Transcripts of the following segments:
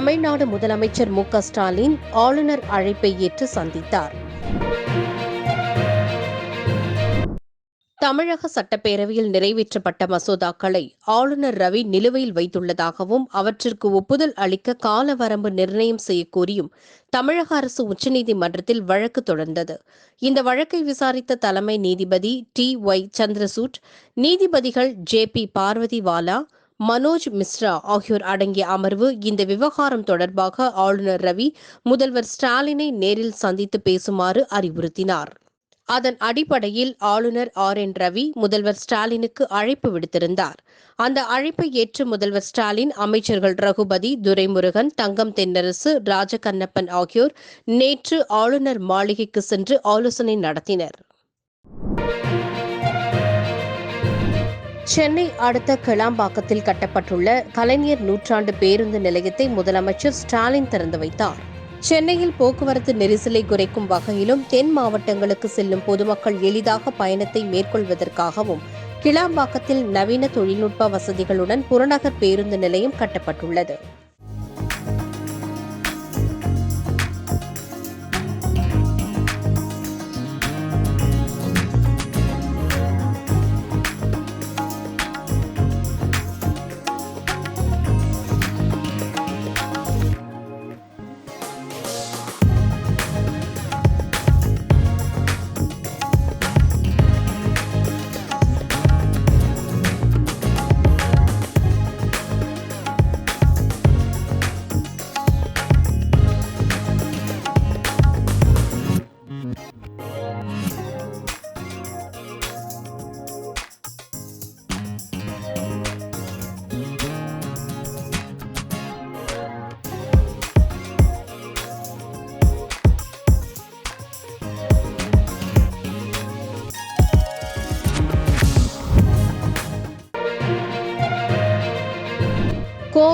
தமிழ்நாடு முதலமைச்சர் மு ஸ்டாலின் ஆளுநர் அழைப்பை ஏற்று சந்தித்தார். தமிழக சட்டப்பேரவையில் நிறைவேற்றப்பட்ட மசோதாக்களை ஆளுநர் ரவி நிலுவையில் வைத்துள்ளதாகவும் அவற்றிற்கு ஒப்புதல் அளிக்க காலவரம்பு நிர்ணயம் செய்யக்கோரியும் தமிழக அரசு உச்சநீதிமன்றத்தில் வழக்கு தொடர்ந்தது. இந்த வழக்கை விசாரித்த தலைமை நீதிபதி டி ஒய் சந்திரசூட் நீதிபதிகள் J B. Pardiwala Manoj Mishra ஆகியோர் அடங்கிய அமர்வு இந்த விவகாரம் தொடர்பாக ஆளுநர் ரவி முதல்வர் ஸ்டாலினை நேரில் சந்தித்து பேசுமாறு அறிவுறுத்தினார். அதன் அடிப்படையில் ஆளுநர் ஆர். என். ரவி முதல்வர் ஸ்டாலினுக்கு அழைப்பு விடுத்திருந்தார். அந்த அழைப்பை ஏற்று முதல்வர் ஸ்டாலின் அமைச்சர்கள் ரகுபதி துரைமுருகன் தங்கம் தென்னரசு ராஜகண்ணப்பன் ஆகியோர் நேற்று ஆளுநர் மாளிகைக்கு சென்று ஆலோசனை நடத்தினர். சென்னை அடுத்த கிளாம்பாக்கத்தில் கட்டப்பட்டுள்ள கலைஞர் நூற்றாண்டு பேருந்து நிலையத்தை முதலமைச்சர் ஸ்டாலின் திறந்து வைத்தார். சென்னையில் போக்குவரத்து நெரிசலை குறைக்கும் வகையிலும் தென் மாவட்டங்களுக்கு செல்லும் பொதுமக்கள் எளிதாக பயணத்தை மேற்கொள்வதற்காகவும் கிளாம்பாக்கத்தில் நவீன தொழில்நுட்ப வசதிகளுடன் புறநகர் பேருந்து நிலையம் கட்டப்பட்டுள்ளது.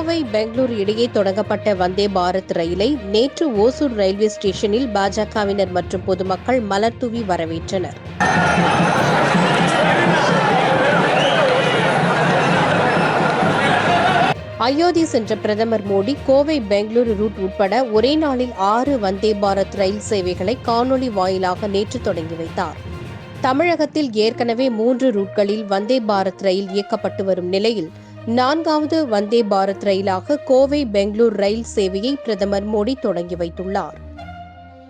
கோவை பெங்களூர் இடையே தொடங்கப்பட்ட வந்தே பாரத் ரயிலை நேற்று ஓசூர் ரயில்வே ஸ்டேஷனில் பாஜகவினர் மற்றும் பொதுமக்கள் மலர்தூவி வரவேற்றனர். அயோத்தி சென்ற பிரதமர் மோடி கோவை பெங்களூரு ரூட் உட்பட ஒரே நாளில் ஆறு வந்தே பாரத் ரயில் சேவைகளை காணொலி வாயிலாக நேற்று தொடங்கி வைத்தார். தமிழகத்தில் ஏற்கனவே மூன்று ரூட்களில் வந்தே பாரத் ரயில் இயக்கப்பட்டு வரும் நிலையில் நான்காவது வந்தே பாரத் ரயிலாக கோவை பெங்களூர் ரயில் சேவையை பிரதமர் மோடி தொடங்கி வைத்துள்ளார்.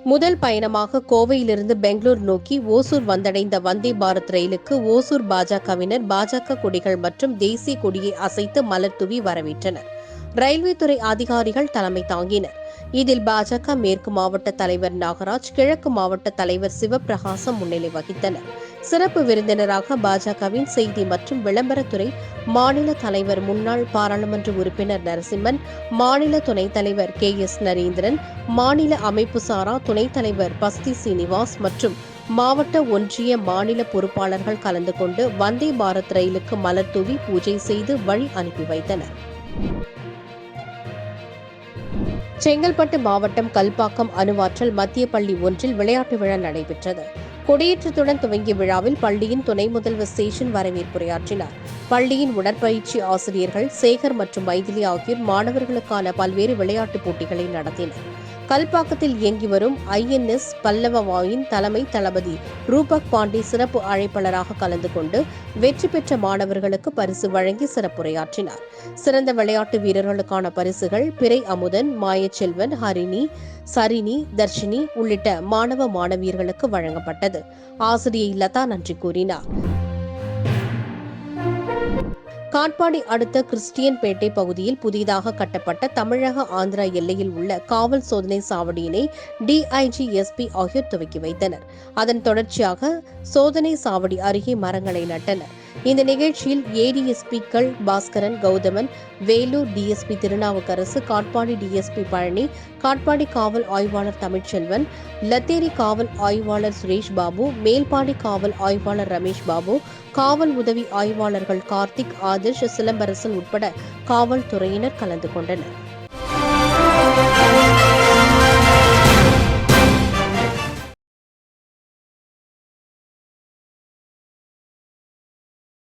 முதல் பயணமாக கோவையிலிருந்து பெங்களூர் நோக்கி ஓசூர் வந்தடைந்த வந்தே பாரத் ரயிலுக்கு ஓசூர் பாஜகவினர் பாஜக கொடிகள் மற்றும் தேசிய கொடியை அசைத்து மலர் தூவி வரவேற்றனர். ரயில்வே துறை அதிகாரிகள் தலைமை தாங்கினர். இதில் பாஜக மேற்கு மாவட்ட தலைவர் நாகராஜ் கிழக்கு மாவட்ட தலைவர் சிவபிரகாசம் முன்னிலை வகித்தனர். சிறப்பு விருந்தினராக பாஜகவின் செய்தி மற்றும் விளம்பரத்துறை மாநில தலைவர் முன்னாள் பாராளுமன்ற உறுப்பினர் நரசிம்மன் மாநில துணைத் தலைவர் கே எஸ் நரேந்திரன் மாநில அமைப்பு சாரா துணைத் தலைவர் பஸ்தி சீனிவாஸ் மற்றும் மாவட்ட ஒன்றிய மாநில பொறுப்பாளர்கள் கலந்து கொண்டு வந்தே பாரத் ரயிலுக்கு மலர் தூவி பூஜை செய்து வழி அனுப்பி வைத்தனர். செங்கல்பட்டு மாவட்டம் கல்பாக்கம் அணுவாற்றல் மத்திய பள்ளி ஒன்றில் விளையாட்டு விழா நடைபெற்றது. கொடியேற்றத்துடன் துவங்கிய விழாவில் பள்ளியின் துணை முதல்வர் சேஷன் வரவேற்புரையாற்றினார். பள்ளியின் உடற்பயிற்சி ஆசிரியர்கள் சேகர் மற்றும் மைதிலி ஆகியோர் மாணவர்களுக்கான பல்வேறு விளையாட்டுப் போட்டிகளை நடத்தினர். கல்பாக்கத்தில் இயங்கி வரும் ஐஎன்எஸ் பல்லவவாயின் தலைமை தளபதி ரூபக் பாண்டே சிறப்பு அழைப்பாளராக கலந்து கொண்டு வெற்றி பெற்ற மாணவர்களுக்கு பரிசு வழங்கி சிறப்புரையாற்றினார். சிறந்த விளையாட்டு வீரர்களுக்கான பரிசுகள் பிறை அமுதன் மாயச்செல்வன் ஹரிணி சரினி தர்ஷினி உள்ளிட்ட மாணவ மாணவியர்களுக்கு வழங்கப்பட்டது. ஆசிரியை லதா நன்றி கூறினார். காட்பாடி அடுத்த கிறிஸ்டியன்பேட்டை பகுதியில் புதிதாக கட்டப்பட்ட தமிழக ஆந்திரா எல்லையில் உள்ள காவல் சோதனை சாவடியினை டிஐஜி எஸ்பி ஆகியோர் துவக்கி வைத்தனர். அதன் தொடர்ச்சியாக சோதனை சாவடி அருகே மரங்களை நட்டனர். இந்த நிகழ்ச்சியில் ஏடிஎஸ்பிக்கள் பாஸ்கரன் கௌதமன் வேலூர் டிஎஸ்பி திருநாவுக்கரசு காட்பாடி டிஎஸ்பி பழனி காட்பாடி காவல் ஆய்வாளர் தமிழ்ச்செல்வன் லத்தேரி காவல் ஆய்வாளர் சுரேஷ் பாபு மேல்பாடி காவல் ஆய்வாளர் ரமேஷ் பாபு காவல் உதவி ஆய்வாளர்கள் கார்த்திக் ஆதர்ஷ் சிலம்பரசன் உட்பட காவல்துறையினர் கலந்து கொண்டனர்.